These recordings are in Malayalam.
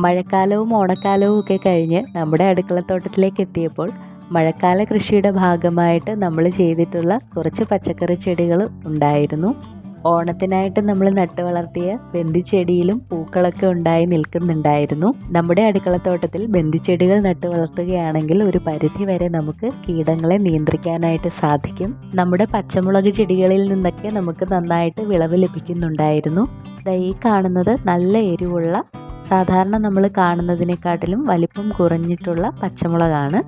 മഴക്കാലവും ഓണക്കാലവും ഒക്കെ കഴിഞ്ഞ് നമ്മുടെ അടുക്കളത്തോട്ടത്തിലേക്ക് എത്തിയപ്പോൾ മഴക്കാല കൃഷിയുടെ ഭാഗമായിട്ട് നമ്മൾ ചെയ്തിട്ടുള്ള കുറച്ച് പച്ചക്കറി ചെടികൾ ഉണ്ടായിരുന്നു. ഓണത്തിനായിട്ട് നമ്മൾ നട്ടു വളർത്തിയ ബന്ദിച്ചെടിയിലും പൂക്കളൊക്കെ ഉണ്ടായി നിൽക്കുന്നുണ്ടായിരുന്നു. നമ്മുടെ അടുക്കളത്തോട്ടത്തിൽ ബന്ദിച്ചെടികൾ നട്ടു വളർത്തുകയാണെങ്കിൽ ഒരു പരിധി വരെ നമുക്ക് കീടങ്ങളെ നിയന്ത്രിക്കാനായിട്ട് സാധിക്കും. നമ്മുടെ പച്ചമുളക് ചെടികളിൽ നിന്നൊക്കെ നമുക്ക് നന്നായിട്ട് വിളവ് ലഭിക്കുന്നുണ്ടായിരുന്നു. ഈ കാണുന്നത് നല്ല എരിവുള്ള സാധാരണ നമ്മൾ കാണുന്നതിനെക്കാട്ടിലും വലിപ്പം കുറഞ്ഞിട്ടുള്ള പച്ചമുളകാണ്.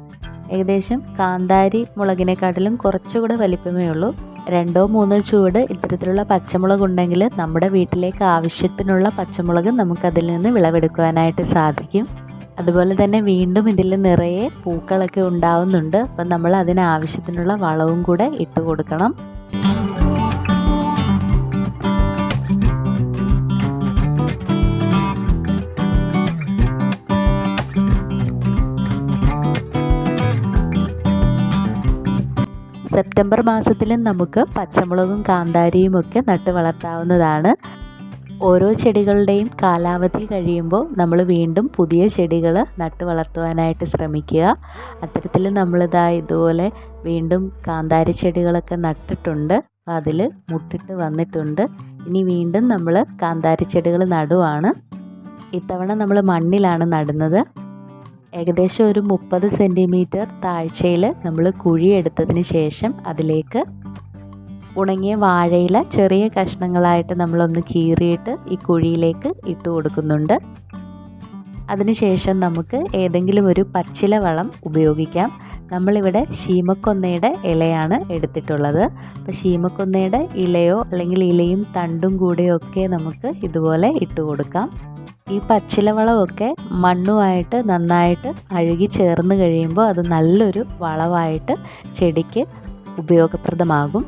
ഏകദേശം കാന്താരി മുളകിനെക്കാട്ടിലും കുറച്ചുകൂടെ വലിപ്പമേ ഉള്ളൂ. രണ്ടോ മൂന്നോ ചൂട് ഇത്തരത്തിലുള്ള പച്ചമുളക് ഉണ്ടെങ്കിൽ നമ്മുടെ വീട്ടിലേക്ക് ആവശ്യത്തിനുള്ള പച്ചമുളക് നമുക്കതിൽ നിന്ന് വിളവെടുക്കുവാനായിട്ട് സാധിക്കും. അതുപോലെ തന്നെ വീണ്ടും ഇതിൽ നിറയെ പൂക്കളൊക്കെ ഉണ്ടാവുന്നുണ്ട്. അപ്പം നമ്മൾ അതിനാവശ്യത്തിനുള്ള വളവും കൂടെ ഇട്ട് കൊടുക്കണം. സെപ്റ്റംബർ മാസത്തിലും നമുക്ക് പച്ചമുളകും കാന്താരിയും ഒക്കെ നട്ട് വളർത്താവുന്നതാണ്. ഓരോ ചെടികളുടെയും കാലാവധി കഴിയുമ്പോൾ നമ്മൾ വീണ്ടും പുതിയ ചെടികൾ നട്ട് വളർത്തുവാനായിട്ട് ശ്രമിക്കുക. അത്തരത്തിൽ നമ്മളിതാ ഇതുപോലെ വീണ്ടും കാന്താരി ചെടികളൊക്കെ നട്ടിട്ടുണ്ട്. അതിൽ മുട്ടിട്ട് വന്നിട്ടുണ്ട്. ഇനി വീണ്ടും നമ്മൾ കാന്താരി ചെടികൾ നടുവാണ്. ഇത്തവണ നമ്മൾ മണ്ണിലാണ് നടുന്നത്. ഏകദേശം ഒരു മുപ്പത് സെന്റിമീറ്റർ താഴ്ചയിൽ നമ്മൾ കുഴിയെടുത്തതിന് ശേഷം അതിലേക്ക് ഉണങ്ങിയ വാഴയില ചെറിയ കഷ്ണങ്ങളായിട്ട് നമ്മളൊന്ന് കീറിയിട്ട് ഈ കുഴിയിലേക്ക് ഇട്ട് കൊടുക്കുന്നുണ്ട്. അതിനുശേഷം നമുക്ക് ഏതെങ്കിലും ഒരു പച്ചില വളം ഉപയോഗിക്കാം. നമ്മളിവിടെ ശീമക്കൊന്നയുടെ ഇലയാണ് എടുത്തിട്ടുള്ളത്. അപ്പോൾ ശീമക്കൊന്നയുടെ ഇലയോ അല്ലെങ്കിൽ ഇലയും തണ്ടും കൂടെയൊക്കെ നമുക്ക് ഇതുപോലെ ഇട്ട് കൊടുക്കാം. ഈ പച്ചിലവളമൊക്കെ മണ്ണുമായിട്ട് നന്നായിട്ട് അഴുകി ചേർന്ന് കഴിയുമ്പോൾ അത് നല്ലൊരു വളമായിട്ട് ചെടിക്ക് ഉപയോഗപ്രദമാകും.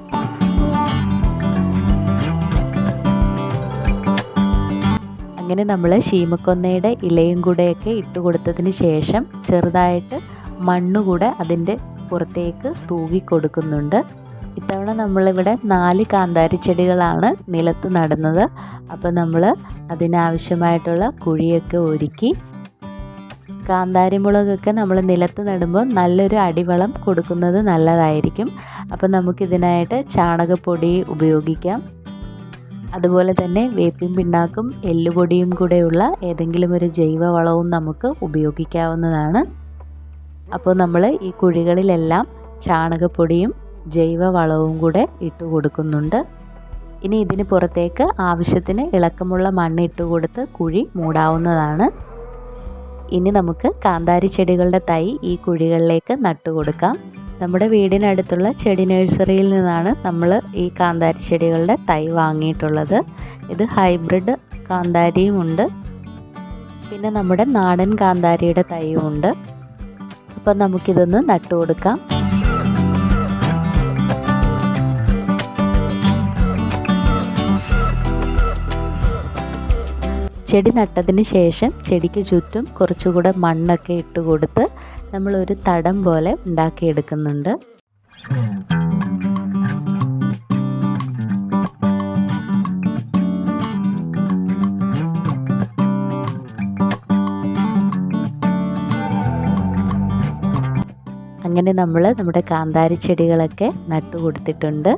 അങ്ങനെ നമ്മൾ ശീമക്കൊന്നയുടെ ഇലയും കൂടെയൊക്കെ ഇട്ട് കൊടുത്തതിന് ശേഷം ചെറുതായിട്ട് മണ്ണുകൂടെ അതിന്റെ പുറത്തേക്ക് തൂകി കൊടുക്കുന്നുണ്ട് ഇത്തവണ നമ്മളിവിടെ നാല് കാന്താരി ചെടികളാണ് നിലത്ത് നടുന്നത്. അപ്പോൾ നമ്മൾ അതിനാവശ്യമായിട്ടുള്ള കുഴിയൊക്കെ ഒരുക്കി കാന്താരി മുളകൊക്കെ നമ്മൾ നിലത്ത് നടുമ്പോൾ നല്ലൊരു അടിവളം കൊടുക്കുന്നത് നല്ലതായിരിക്കും. അപ്പോൾ നമുക്കിതിനായിട്ട് ചാണകപ്പൊടി ഉപയോഗിക്കാം. അതുപോലെ തന്നെ വേപ്പിൻ പിണ്ണാക്കും എല്ലുപൊടിയും കൂടെയുള്ള ഏതെങ്കിലും ഒരു ജൈവവളവും നമുക്ക് ഉപയോഗിക്കാവുന്നതാണ്. അപ്പോൾ നമ്മൾ ഈ കുഴികളിലെല്ലാം ചാണകപ്പൊടിയും ജൈവവളവും കൂടെ ഇട്ട് കൊടുക്കുന്നുണ്ട്. ഇനി ഇതിന് പുറത്തേക്ക് ആവശ്യത്തിന് ഇളക്കമുള്ള മണ്ണ് ഇട്ട് കൊടുത്ത് കുഴി മൂടാവുന്നതാണ്. ഇനി നമുക്ക് കാന്താരി ചെടികളുടെ തൈ ഈ കുഴികളിലേക്ക് നട്ടു കൊടുക്കാം. നമ്മുടെ വീടിനടുത്തുള്ള ചെടി നഴ്സറിയിൽ നിന്നാണ് നമ്മൾ ഈ കാന്താരി ചെടികളുടെ തൈ വാങ്ങിയിട്ടുള്ളത്. ഇത് ഹൈബ്രിഡ് കാന്താരിയുമുണ്ട് പിന്നെ നമ്മുടെ നാടൻ കാന്താരിയുടെ തൈയുമുണ്ട് അപ്പം നമുക്കിതൊന്ന് നട്ടു കൊടുക്കാം. ചെടി നട്ടതിന് ശേഷം ചെടിക്ക് ചുറ്റും കുറച്ചുകൂടെ മണ്ണൊക്കെ ഇട്ട് കൊടുത്ത് നമ്മളൊരു തടം പോലെ ഉണ്ടാക്കിയെടുക്കുന്നുണ്ട്. അങ്ങനെ നമ്മൾ നമ്മുടെ കാന്താരി ചെടികളൊക്കെ നട്ടു കൊടുത്തിട്ടുണ്ട്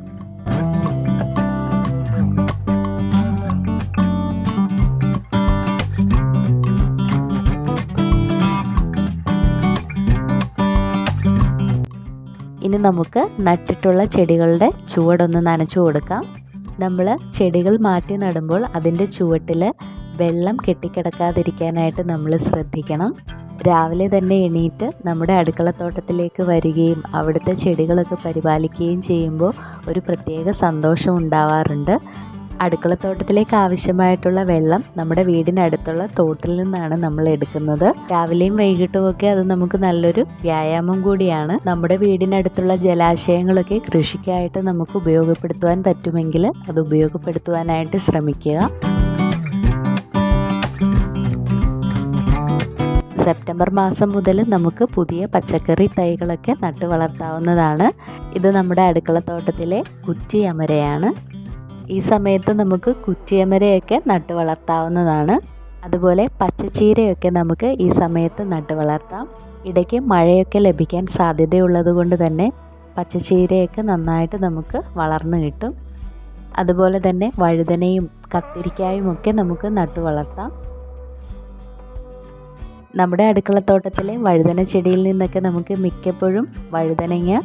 ഇനി നമുക്ക് നട്ടിട്ടുള്ള ചെടികളുടെ ചുവടൊന്ന് നനച്ചു കൊടുക്കാം. നമ്മൾ ചെടികൾ മാറ്റി നടുമ്പോൾ അതിന്റെ ചുവട്ടിൽ വെള്ളം കെട്ടിക്കിടക്കാതിരിക്കാനായിട്ട് നമ്മൾ ശ്രദ്ധിക്കണം. രാവിലെ തന്നെ എണീറ്റ് നമ്മുടെ അടുക്കളത്തോട്ടത്തിലേക്ക് വരികയും അവിടുത്തെ ചെടികളൊക്കെ പരിപാലിക്കുകയും ചെയ്യുമ്പോൾ ഒരു പ്രത്യേക സന്തോഷം ഉണ്ടാവാറുണ്ട്. അടുക്കളത്തോട്ടത്തിലേക്ക് ആവശ്യമായിട്ടുള്ള വെള്ളം നമ്മുടെ വീടിനടുത്തുള്ള തോട്ടിൽ നിന്നാണ് നമ്മൾ എടുക്കുന്നത്. രാവിലെയും വൈകിട്ടും ഒക്കെ അത് നമുക്ക് നല്ലൊരു വ്യായാമം കൂടിയാണ്. നമ്മുടെ വീടിനടുത്തുള്ള ജലാശയങ്ങളൊക്കെ കൃഷിക്കായിട്ട് നമുക്ക് ഉപയോഗപ്പെടുത്തുവാൻ പറ്റുമെങ്കിൽ അത് ഉപയോഗപ്പെടുത്തുവാനായിട്ട് ശ്രമിക്കുക. സെപ്റ്റംബർ മാസം മുതൽ നമുക്ക് പുതിയ പച്ചക്കറി തൈകളൊക്കെ നട്ടു വളർത്താവുന്നതാണ് ഇത് നമ്മുടെ അടുക്കളത്തോട്ടത്തിലെ കുറ്റിയമരയാണ്. ഈ സമയത്ത് നമുക്ക് കുറ്റിയമരയൊക്കെ നട്ടു വളർത്താവുന്നതാണ്. അതുപോലെ പച്ചച്ചീരയൊക്കെ നമുക്ക് ഈ സമയത്ത് നട്ടു വളർത്താം. ഇടയ്ക്ക് മഴയൊക്കെ ലഭിക്കാൻ സാധ്യതയുള്ളത് കൊണ്ട് തന്നെ പച്ചച്ചീരയൊക്കെ നന്നായിട്ട് നമുക്ക് വളർന്നു കിട്ടും. അതുപോലെ തന്നെ വഴുതനയും കത്തിരിക്കായും ഒക്കെ നമുക്ക് നട്ടു വളർത്താം. നമ്മുടെ അടുക്കളത്തോട്ടത്തിലെ വഴുതന ചെടിയിൽ നിന്നൊക്കെ നമുക്ക് മിക്കപ്പോഴും വഴുതനങ്ങ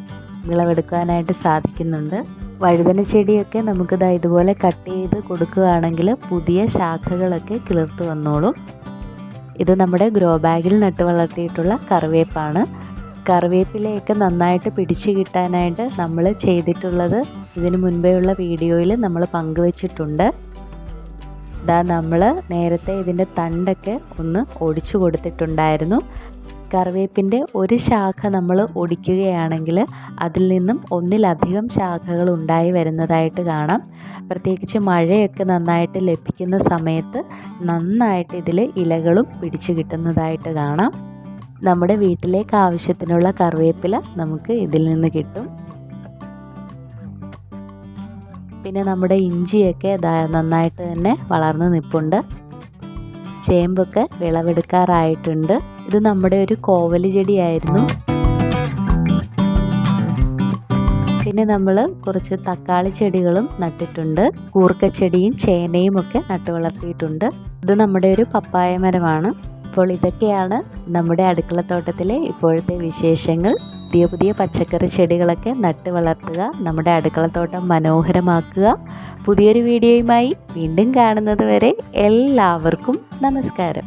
വിളവെടുക്കാനായിട്ട് സാധിക്കുന്നുണ്ട്. വഴുതന ചെടിയൊക്കെ നമുക്കിതാ ഇതുപോലെ കട്ട് ചെയ്ത് കൊടുക്കുകയാണെങ്കിൽ പുതിയ ശാഖകളൊക്കെ കിളിർത്ത് വന്നോളും. ഇത് നമ്മുടെ ഗ്രോ ബാഗിൽ നട്ട് വളർത്തിയിട്ടുള്ള കറിവേപ്പാണ്. കറിവേപ്പിലയൊക്കെ നന്നായിട്ട് പിടിച്ചു കിട്ടാനായിട്ട് നമ്മൾ ചെയ്തിട്ടുള്ളത് ഇതിന് മുൻപേ ഉള്ള വീഡിയോയിൽ നമ്മൾ പങ്കുവച്ചിട്ടുണ്ട്. ഇതാ നമ്മൾ നേരത്തെ ഇതിന്റെ തണ്ടൊക്കെ ഒന്ന് ഒടിച്ചു കൊടുത്തിട്ടുണ്ടായിരുന്നു. കറിവേപ്പിന്റെ ഒരു ശാഖ നമ്മൾ ഒടിക്കുകയാണെങ്കിൽ അതിൽ നിന്നും ഒന്നിലധികം ശാഖകൾ ഉണ്ടായി വരുന്നതായിട്ട് കാണാം. പ്രത്യേകിച്ച് മഴയൊക്കെ നന്നായിട്ട് ലഭിക്കുന്ന സമയത്ത് നന്നായിട്ട് ഇതിൽ ഇലകളും പിടിച്ചു കിട്ടുന്നതായിട്ട് കാണാം. നമ്മുടെ വീട്ടിലേക്ക് ആവശ്യത്തിനുള്ള കറിവേപ്പില നമുക്ക് ഇതിൽ നിന്ന് കിട്ടും. പിന്നെ നമ്മുടെ ഇഞ്ചിയൊക്കെ നന്നായിട്ട് തന്നെ വളർന്ന് നിൽപ്പുണ്ട് ചേമ്പൊക്കെ വിളവെടുക്കാറായിട്ടുണ്ട്. ഇത് നമ്മുടെ ഒരു കോവൽ ചെടിയായിരുന്നു. പിന്നെ നമ്മൾ കുറച്ച് തക്കാളി ചെടികളും നട്ടിട്ടുണ്ട്. കൂർക്കച്ചെടിയും ചേനയും ഒക്കെ നട്ടു വളർത്തിയിട്ടുണ്ട്. ഇത് നമ്മുടെ ഒരു പപ്പായ മരമാണ്. അപ്പോൾ ഇതൊക്കെയാണ് നമ്മുടെ അടുക്കളത്തോട്ടത്തിലെ ഇപ്പോഴത്തെ വിശേഷങ്ങൾ. പുതിയ പുതിയ പച്ചക്കറി ചെടികളൊക്കെ നട്ട് വളർത്തുക നമ്മുടെ അടുക്കളത്തോട്ടം മനോഹരമാക്കുക. പുതിയൊരു വീഡിയോയുമായി വീണ്ടും കാണുന്നത് വരെ എല്ലാവർക്കും നമസ്കാരം.